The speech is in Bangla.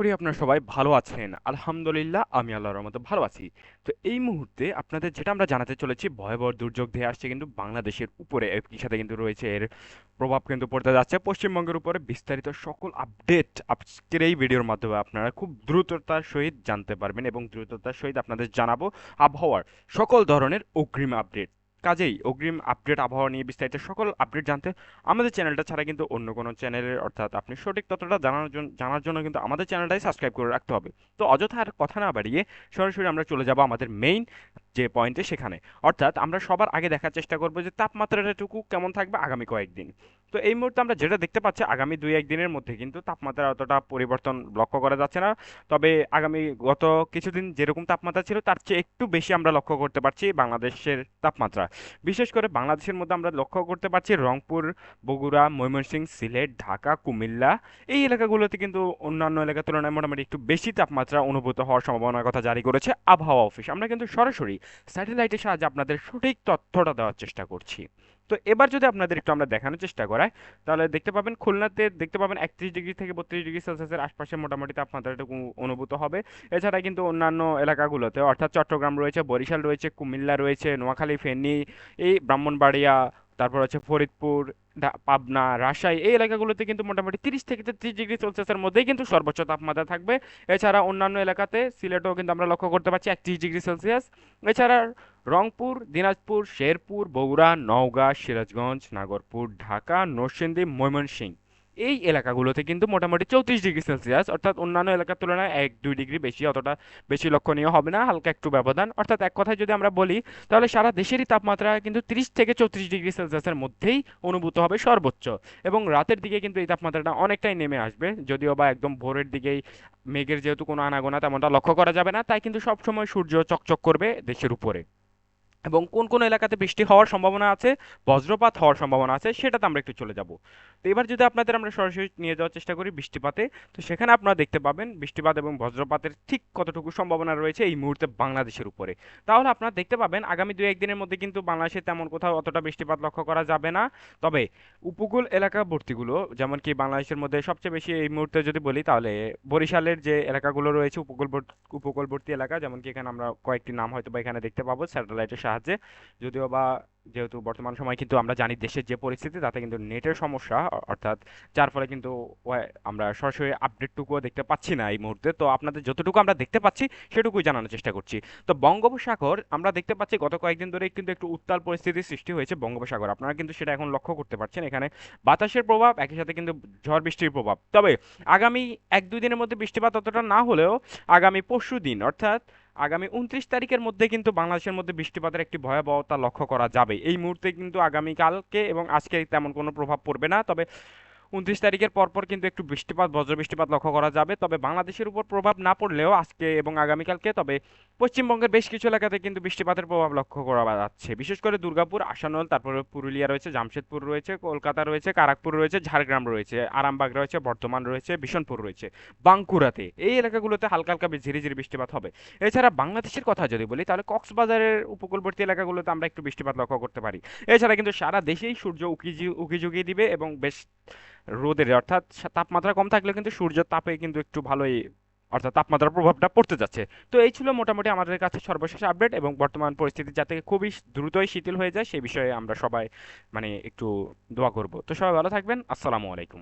করি আপনারা সবাই ভালো আছেন। আলহামদুলিল্লাহ, আমি আল্লাহর রহমতে ভালো আছি। তো এই মুহূর্তে আপনাদের যেটা আমরা জানাতে চলেছি, ভয়াবহ দুর্যোগ ধেয়ে আসছে কিন্তু বাংলাদেশের উপরে একই সাথে কিন্তু রয়েছে। এর প্রভাব কিন্তু পড়তে যাচ্ছে। পশ্চিমবঙ্গের উপরে বিস্তারিত সকল আপডেট আজকের এই ভিডিওর মাধ্যমে আপনারা খুব দ্রুততার সহিত জানতে পারবেন এবং দ্রুততার সহিত আপনাদের জানাব আবহাওয়ার সকল ধরনের অগ্রিম আপডেট। কাজেই অগ্রিম আপডেট আবহাওয়া নিয়ে বিস্তারিত সকল আপডেট জানতে আমাদের চ্যানেলটা ছাড়া কিন্তু অন্য কোনো চ্যানেলের অর্থাৎ আপনি সঠিক তথ্যটা জানার জন্য জানার জন্য কিন্তু আমাদের চ্যানেলটাই সাবস্ক্রাইব করে রাখতে হবে। তো অযথা আর কথা না বাড়িয়ে সরাসরি আমরা চলে যাব আমাদের মেইন যে পয়েন্টে সেখানে। অর্থাৎ আমরা সবার আগে দেখার চেষ্টা করব যে তাপমাত্রাটাটুকু কেমন থাকবে আগামী কয়েকদিন। তো এই মুহূর্তে আমরা যেটা দেখতে পাচ্ছি, আগামী দুই একদিনের মধ্যে কিন্তু তাপমাত্রা অতটা পরিবর্তন লক্ষ্য করা যাচ্ছে না। তবে আগামী গত কিছুদিন যেরকম তাপমাত্রা ছিল, তার চেয়ে একটু বেশি আমরা লক্ষ্য করতে পারছি বাংলাদেশের তাপমাত্রা। বিশেষ করে বাংলাদেশের মধ্যে আমরা লক্ষ্য করতে পারছি রংপুর, বগুড়া, ময়মনসিংহ, সিলেট, ঢাকা, কুমিল্লা এই এলাকাগুলোতে কিন্তু অন্যান্য এলাকার তুলনায় মোটামুটি একটু বেশি তাপমাত্রা অনুভূত হওয়ার সম্ভাবনার কথা জারি করেছে আবহাওয়া অফিস। আমরা কিন্তু সরাসরি স্যাটেলাইটের সাহায্যে আপনাদের সঠিক তথ্যটা দেওয়ার চেষ্টা করছি। তো এবার যদি আপনাদের একটু আমরা দেখানোর চেষ্টা করাই, তাহলে দেখতে পাবেন খুলনাতে দেখতে পাবেন একত্রিশ ডিগ্রি থেকে বত্রিশ ডিগ্রি সেলসিয়াসের আশপাশে মোটামুটি তাপমাত্রাটুকু অনুভূত হবে। এছাড়া কিন্তু অন্যান্য এলাকাগুলোতে, অর্থাৎ চট্টগ্রাম রয়েছে, বরিশাল রয়েছে, কুমিল্লা রয়েছে, নোয়াখালী, ফেনী, এই ব্রাহ্মণবাড়িয়া তারপর হচ্ছে ফরিদপুর পাবনা, রাজশাহী। এই এলাকাগুলোতে কিন্তু মোটামুটি তিরিশ থেকে তেত্রিশ ডিগ্রি সেলসিয়াসের মধ্যেই কিন্তু সর্বোচ্চ তাপমাত্রা থাকবে। এছাড়া অন্যান্য এলাকাতে সিলেটেও কিন্তু আমরা লক্ষ্য করতে পারছি একত্রিশ ডিগ্রি সেলসিয়াস। এছাড়া রংপুর, দিনাজপুর, শেরপুর, বগুড়া, নওগাঁ, সিরাজগঞ্জ, নাগরপুর, ঢাকা, নরসিংদী, ময়মনসিংহ। এই এলাকাগুলোতে কিন্তু মোটামুটি চৌত্রিশ ডিগ্রি সেলসিয়াস, অর্থাৎ অন্যান্য এলাকার তুলনায় এক, দুই ডিগ্রি বেশি, অতটা বেশি লক্ষণীয় হবে না, হালকা একটু ব্যবধান। অর্থাৎ এক কথায় যদি আমরা বলি, তাহলে সারা দেশেরই তাপমাত্রা কিন্তু তিরিশ থেকে চৌত্রিশ ডিগ্রি সেলসিয়াসের মধ্যেই অনুভূত হবে সর্বোচ্চ। এবং রাতের দিকে কিন্তু এই তাপমাত্রাটা অনেকটাই নেমে আসবে, যদিও বা একদম ভোরের দিকেই মেঘের যেহেতু কোনো আনাগোনা তেমনটা লক্ষ্য করা যাবে না, তাই কিন্তু সবসময় সূর্য চকচক করবে দেশের উপরে। এবং কোন কোন এলাকাতে বৃষ্টি হওয়ার সম্ভাবনা আছে, বজ্রপাত হওয়ার সম্ভাবনা আছে, সেটাতে আমরা একটু চলে যাব। তো এবার যদি আপনাদের আমরা সরাসরি নিয়ে যাওয়ার চেষ্টা করি বৃষ্টিপাতে, তো সেখানে আপনারা দেখতে পাবেন বৃষ্টিপাত এবং বজ্রপাতের ঠিক কতটুকু সম্ভাবনা রয়েছে এই মুহূর্তে বাংলাদেশের উপরে। তাহলে আপনারা দেখতে পাবেন আগামী দু একদিনের মধ্যে কিন্তু বাংলাদেশে তেমন কোথাও অতটা বৃষ্টিপাত লক্ষ্য করা যাবে না। তবে উপকূল এলাকাবর্তীগুলো যেমন কি বাংলাদেশের মধ্যে সবচেয়ে বেশি এই মুহূর্তে যদি বলি, তাহলে বরিশালের যে এলাকাগুলো রয়েছে, উপকূলবর্তী উপকূলবর্তী এলাকা যেমন কি এখানে আমরা কয়েকটি নাম হয়তো বা এখানে দেখতে পাবো, স্যাটেলাইটের সাহায্যে। যদিও বা যেহেতু বর্তমান সময় কিন্তু আমরা জানি দেশের যে পরিস্থিতি, তাতে কিন্তু নেটের সমস্যা অর্থাৎ যার ফলে কিন্তু আমরা সরাসরি আপডেটটুকুও দেখতে পাচ্ছি না এই মুহূর্তে। তো আপনাদের যতটুকু আমরা দেখতে পাচ্ছি, সেটুকুই জানানোর চেষ্টা করছি। তো বঙ্গোপসাগর, আমরা দেখতে পাচ্ছি গত কয়েকদিন ধরে কিন্তু একটু উত্তাল পরিস্থিতির সৃষ্টি হয়েছে বঙ্গোপসাগর। আপনারা কিন্তু সেটা এখন লক্ষ্য করতে পারছেন। এখানে বাতাসের প্রভাব, একই সাথে কিন্তু ঝড় বৃষ্টির প্রভাব। তবে আগামী এক দুই দিনের মধ্যে বৃষ্টিপাত অতটা না হলেও আগামী পরশু দিন, অর্থাৎ আগামী উনত্রিশ তারিখের মধ্যে কিন্তু বাংলাদেশের মধ্যে বৃষ্টিপাতের একটি ভয়াবহতা লক্ষ্য করা যাবে। এই মুহূর্তে কিন্তু আগামীকালকে এবং আজকে তেমন কোনো প্রভাব পড়বে না। তবে উনত্রিশ তারিখের পরপর কিন্তু একটু বৃষ্টিপাত, বজ্র বৃষ্টিপাত লক্ষ্য করা যাবে। তবে বাংলাদেশের উপর প্রভাব না পড়লেও আজকে এবং আগামীকালকে, তবে পশ্চিমবঙ্গের বেশ কিছু এলাকাতে কিন্তু বৃষ্টিপাতের প্রভাব লক্ষ্য করা যাচ্ছে। বিশেষ করে দুর্গাপুর আসানল তারপরে পুরুলিয়া রয়েছে, জামশেদপুর রয়েছে, কলকাতা রয়েছে, কারাকপুর রয়েছে, ঝাড়গ্রাম রয়েছে, আরামবাগ রয়েছে, বর্ধমান রয়েছে, বিশনপুর রয়েছে, বাঁকুড়াতে। এই এলাকাগুলোতে হালকা হালকা ঝিরি ঝিরি বৃষ্টিপাত হবে। এছাড়া বাংলাদেশের কথা যদি বলি, তাহলে কক্সবাজারের উপকূলবর্তী এলাকাগুলোতে আমরা একটু বৃষ্টিপাত লক্ষ্য করতে পারি। এছাড়া কিন্তু সারা দেশেই সূর্য উকি উকি দিবে এবং বেশ রোদের অর্থাৎ তাপমাত্রা কম থাকলে কিন্তু সূর্যের তাপে কিন্তু একটু ভালোই, অর্থাৎ তাপমাত্রার প্রভাবটা পড়তে যাচ্ছে। তো এই ছিল মোটামুটি আমাদের কাছে সর্বশেষ আপডেট এবং বর্তমান পরিস্থিতি যাতে খুবই দ্রুতই শিথিল হয়ে যায় সেই বিষয়ে আমরা সবাই মানে একটু দোয়া করব। তো সবাই ভালো থাকবেন, আসসালামু আলাইকুম।